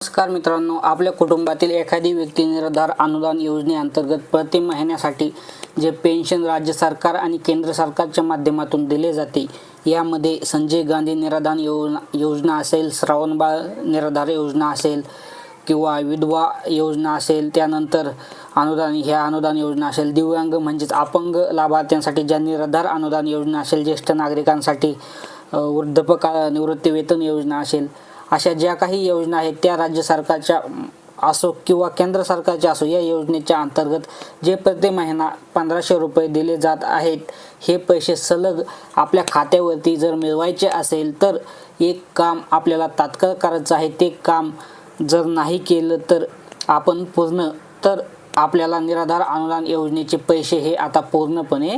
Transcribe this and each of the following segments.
नमस्कार मित्रांनो आपल्या कुटुंबातील एखादी व्यक्ती निराधार अनुदान योजनेअंतर्गत प्रति महिन्यासाठी जे पेन्शन राज्य सरकार आणि केंद्र सरकारच्या माध्यमातून दिले जाते यामध्ये संजय गांधी निराधार योजना योजना असेल श्रावणबाळ निराधार योजना असेल किंवा विधवा योजना असेल त्यानंतर अनुदान ह्या अनुदान योजना असेल दिव्यांग म्हणजेच अपंग लाभार्थ्यांसाठी ज्या निराधार अनुदान योजना असेल ज्येष्ठ नागरिकांसाठी वृद्धपकाळ निवृत्ती वेतन योजना असेल अशा ज्या काही योजना आहेत त्या राज्य सरकारच्या असो किंवा केंद्र सरकारच्या असो या योजनेच्या अंतर्गत जे प्रति महिना पंधराशे रुपये दिले जात आहेत हे पैसे सलग आपल्या खात्यावरती जर मिळवायचे असेल तर एक काम आपल्याला तात्काळ करायचं आहे. ते काम जर नाही केलं तर आपण पूर्ण तर आपल्याला निराधार अनुदान योजनेचे पैसे हे आता पूर्णपणे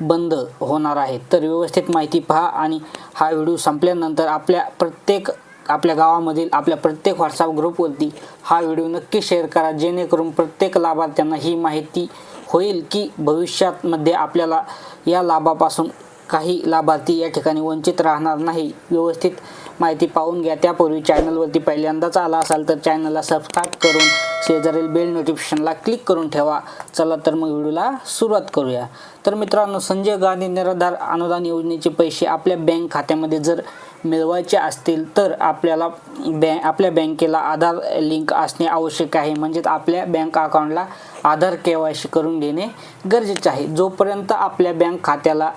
बंद होणार आहेत. तर व्यवस्थित माहिती पहा आणि हा व्हिडिओ संपल्यानंतर आपल्या प्रत्येक आपल्या गावामधील आपल्या प्रत्येक व्हॉट्सअप ग्रुपवरती हा व्हिडिओ नक्की शेअर करा. जेणेकरून प्रत्येक लाभार्थ्यांना ही माहिती होईल की भविष्यातमध्ये आपल्याला या लाभापासून काही लाभार्थी या ठिकाणी वंचित राहणार नाही. व्यवस्थित माहिती पाहून घ्या. त्यापूर्वी चॅनलवरती पहिल्यांदाच आला असाल तर चॅनलला सबस्क्राईब करून शेजारील बेल नोटिफिकेशनला क्लिक करून ठेवा. चला तर मग व्हिडिओला सुरुवात करूया. तर मित्रांनो संजय गांधी निराधार अनुदान योजनेचे पैसे आपल्या बँक खात्यामध्ये जर मिळवायचे असतील तर आपल्याला बॅ आपल्या बँकेला आधार लिंक असणे आवश्यक आहे. म्हणजेच आपल्या बँक अकाउंटला आधार के वाय सी करून घेणे गरजेचे आहे. जोपर्यंत आपल्या बँक खात्याला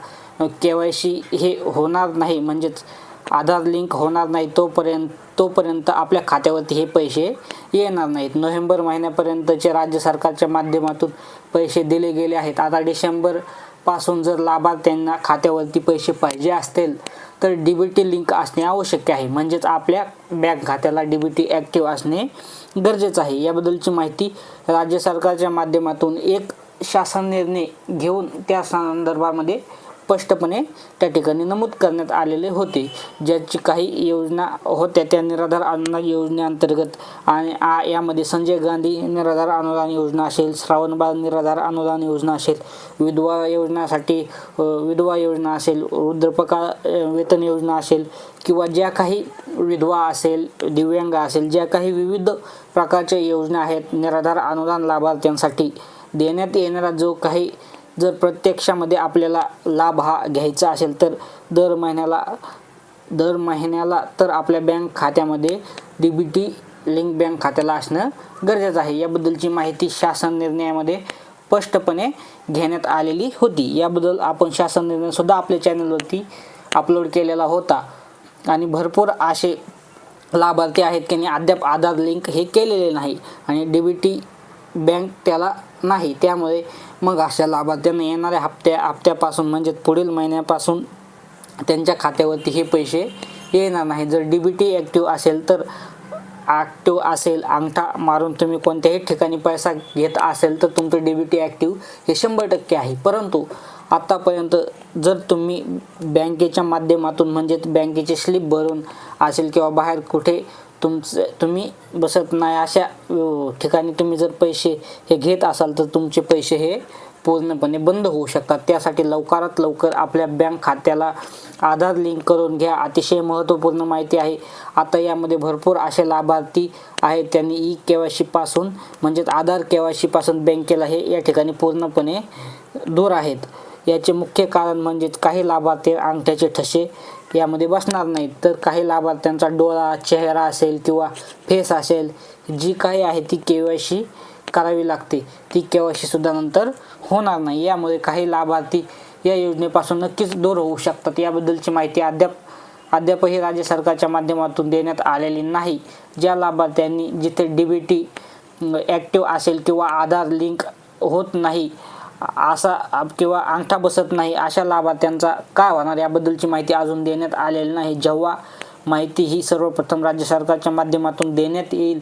के वाय सी हे होणार नाही म्हणजेच आधार लिंक होणार नाही तोपर्यंत तोपर्यंत आपल्या खात्यावरती हे पैसे येणार नाहीत. नोव्हेंबर महिन्यापर्यंतचे राज्य सरकारच्या माध्यमातून पैसे दिले गेले आहेत. आता डिसेंबरपासून जर लाभार्थ्यांना खात्यावरती पैसे पाहिजे असतील तर डी बी टी लिंक असणे आवश्यक आहे. म्हणजेच आपल्या बँक खात्याला डी बी टी ॲक्टिव्ह असणे गरजेचं आहे. याबद्दलची माहिती राज्य सरकारच्या माध्यमातून एक शासन निर्णय घेऊन त्या संदर्भामध्ये स्पष्टपणे त्या ठिकाणी नमूद करण्यात आलेले होते. ज्याची काही योजना होत्या त्या निराधार अनुदान योजनेअंतर्गत आणि आ यामध्ये संजय गांधी निराधार अनुदान योजना असेल श्रावणबाळ निराधार अनुदान योजना असेल विधवा योजनासाठी विधवा योजना असेल वृद्धपकाळ वेतन योजना असेल किंवा ज्या काही विधवा असेल दिव्यांग असेल ज्या काही विविध प्रकारच्या योजना आहेत निराधार अनुदान लाभार्थ्यांसाठी देण्यात येणारा जो काही जर प्रत्यक्षामध्ये आपल्याला लाभ हा घ्यायचा असेल तर दर महिन्याला दर महिन्याला तर आपल्या बँक खात्यामध्ये D B T link bank खात्याला असणं गरजेचं आहे. याबद्दलची माहिती शासन निर्णयामध्ये स्पष्टपणे घेण्यात आलेली होती. याबद्दल आपण शासन निर्णयसुद्धा आपल्या चॅनलवरती अपलोड केलेला होता. आणि भरपूर असे लाभार्थी आहेत की अद्याप आधार लिंक हे केलेले नाही आणि डी बी टी बँक त्याला नाही. त्यामुळे मग अशा लाभार्थ्यांना येणाऱ्या हप्त्या हप्त्यापासून म्हणजे पुढील महिन्यापासून त्यांच्या खात्यावरती हे पैसे येणार नाही जर डी बी टी ॲक्टिव्ह असेल तर ॲक्टिव्ह असेल अंगठा मारून तुम्ही कोणत्याही ठिकाणी पैसा घेत असेल तर तुमचं डी बी टी ॲक्टिव्ह हे शंभर टक्के आहे. परंतु आत्तापर्यंत जर तुम्ही बँकेच्या माध्यमातून म्हणजेच बँकेचे स्लिप भरून असेल किंवा बाहेर कुठे तुमचं तुम्ही बसत नाही अशा ठिकाणी तुम्ही जर पैसे हे घेत असाल तर तुमचे पैसे हे पूर्णपणे बंद होऊ शकतात. त्यासाठी लवकरात लवकर आपल्या बँक खात्याला आधार लिंक करून घ्या. अतिशय महत्त्वपूर्ण माहिती आहे. आता यामध्ये भरपूर असे लाभार्थी आहेत. त्यांनी ई के वाय सीपासून म्हणजेच आधार के वाय सीपासून बँकेला हे या ठिकाणी पूर्णपणे दूर आहेत. याचे मुख्य कारण म्हणजेच काही लाभार्थी अंगठ्याचे ठसे यामध्ये बसणार नाहीत. तर काही लाभार्थ्यांचा डोळा चेहरा असेल किंवा फेस असेल जी काही आहे ती के वाय सी करावी लागते. ती के वाय सीसुद्धा नंतर होणार नाही. यामुळे काही लाभार्थी या योजनेपासून नक्कीच दूर होऊ शकतात. याबद्दलची माहिती अद्याप अद्यापही राज्य सरकारच्या माध्यमातून देण्यात आलेली नाही. ज्या लाभार्थ्यांनी जिथे डी बी टी ॲक्टिव्ह असेल किंवा आधार लिंक होत नाही असा किंवा अंगठा बसत नाही अशा लाभार्थ्यांचा काय होणार? याबद्दलची माहिती अजून देण्यात आलेली नाही. जेव्हा माहिती ही सर्वप्रथम राज्य सरकारच्या माध्यमातून देण्यात येईल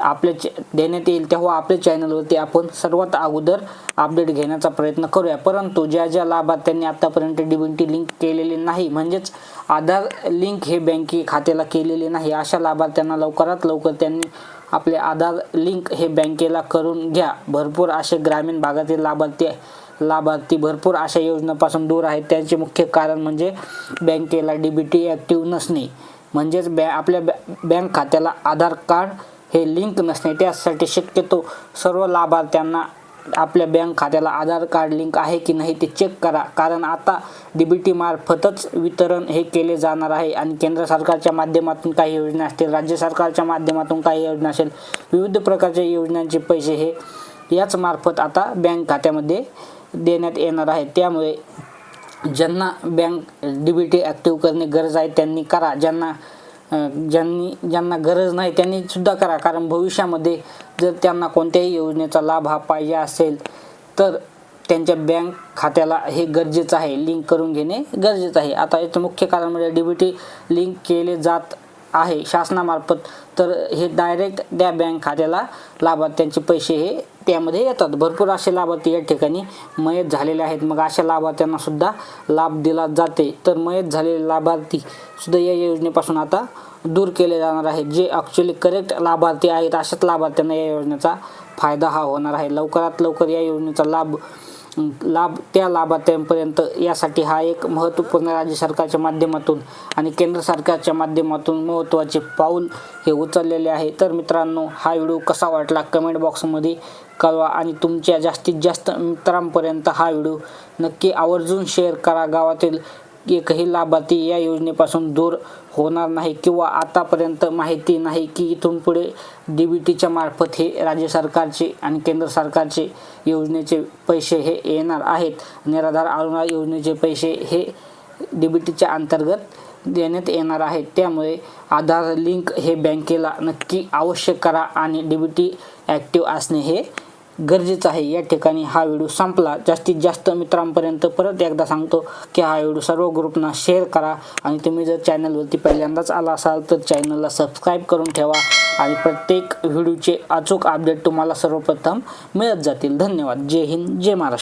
आपल्या देण्यात येईल तेव्हा आपल्या चॅनलवरती आपण सर्वात अगोदर अपडेट घेण्याचा प्रयत्न करूया. परंतु ज्या ज्या लाभार्थ्यांनी आत्तापर्यंत डी बी लिंक केलेले नाही म्हणजेच आधार लिंक हे बँके खात्याला केलेले नाही अशा लाभार्थ्यांना लवकरात लवकर त्यांनी आपले आधार लिंक हे बँकेला करून घ्या. भरपूर असे ग्रामीण भागातील लाभार्थी लाभार्थी भरपूर अशा योजनापासून दूर आहेत. त्याचे मुख्य कारण म्हणजे बँकेला डी बी टी ॲक्टिव्ह नसणे. म्हणजेच बॅ आपल्या बॅ बँक खात्याला आधार कार्ड हे लिंक नसणे. त्यासाठी शक्यतो सर्व लाभार्थ्यांना आपल्या बँक खात्याला आधार कार्ड लिंक आहे की नाही ते चेक करा. कारण आता डीबीटी मार्फतच वितरण हे केले जाणार आहे आणि केंद्र सरकारच्या माध्यमातून काही योजना असतील राज्य सरकारच्या माध्यमातून काही योजना असेल विविध प्रकारच्या योजनांचे पैसे हे याच मार्फत आता बँक खात्यामध्ये देण्यात येणार आहे. त्यामुळे ज्यांना बँक डीबीटी ॲक्टिव्ह करणे गरज आहे त्यांनी करा. ज्यांना ज्यांनी ज्यांना गरज नाही त्यांनी सुद्धा करा. कारण भविष्यामध्ये जर त्यांना कोणत्याही योजनेचा लाभ हा पाहिजे असेल तर त्यांच्या बँक खात्याला हे गरजेचं आहे. लिंक करून घेणे गरजेचं आहे. आता याचं मुख्य कारण म्हणजे डी बी टी लिंक केले जात आहे शासनामार्फत तर हे डायरेक्ट त्या बँक खात्याला लाभार्थ्यांचे पैसे हे त्यामध्ये येतात. भरपूर असे लाभार्थी या ठिकाणी मयत झालेले आहेत. मग अशा लाभार्थ्यांना सुद्धा लाभ दिला जाते. तर मयत झालेले लाभार्थी सुद्धा या योजनेपासून आता दूर केले जाणार आहेत. जे ॲक्च्युली करेक्ट लाभार्थी आहेत अशाच लाभार्थ्यांना या योजनेचा फायदा हा होणार आहे. लवकरात लवकर या योजनेचा लाभ लाभ त्या लाभार्थ्यांपर्यंत यासाठी हा एक महत्त्वपूर्ण राज्य सरकारच्या माध्यमातून आणि केंद्र सरकारच्या माध्यमातून महत्त्वाचे पाऊल हे उचललेले आहे. तर मित्रांनो हा व्हिडिओ कसा वाटला कमेंट बॉक्समध्ये कळवा आणि तुमच्या जास्तीत जास्त मित्रांपर्यंत हा व्हिडिओ नक्की आवर्जून शेअर करा. गावातील एकही लाभार्थी या योजनेपासून दूर होणार नाही किंवा आतापर्यंत माहिती नाही की इथून पुढे डी बी टीच्या मार्फत हे राज्य सरकारचे आणि केंद्र सरकारचे योजनेचे पैसे हे येणार आहेत. निराधार अरुणा योजनेचे पैसे हे डी बी टीच्या अंतर्गत देण्यात येणार आहेत. त्यामुळे आधार लिंक हे बँकेला नक्की आवश्यक करा आणि डी बी टी ॲक्टिव्ह असणे हे गरजेचं आहे. या ठिकाणी हा व्हिडिओ संपला. जास्तीत जास्त मित्रांपर्यंत परत एकदा सांगतो की हा व्हिडिओ सर्व ग्रुपना शेअर करा आणि तुम्ही जर चॅनलवरती पहिल्यांदाच आला असाल तर चॅनलला सबस्क्राईब करून ठेवा आणि प्रत्येक व्हिडिओचे अचूक अपडेट तुम्हाला सर्वप्रथम मिळत जातील. धन्यवाद. जय हिंद. जय महाराष्ट्र.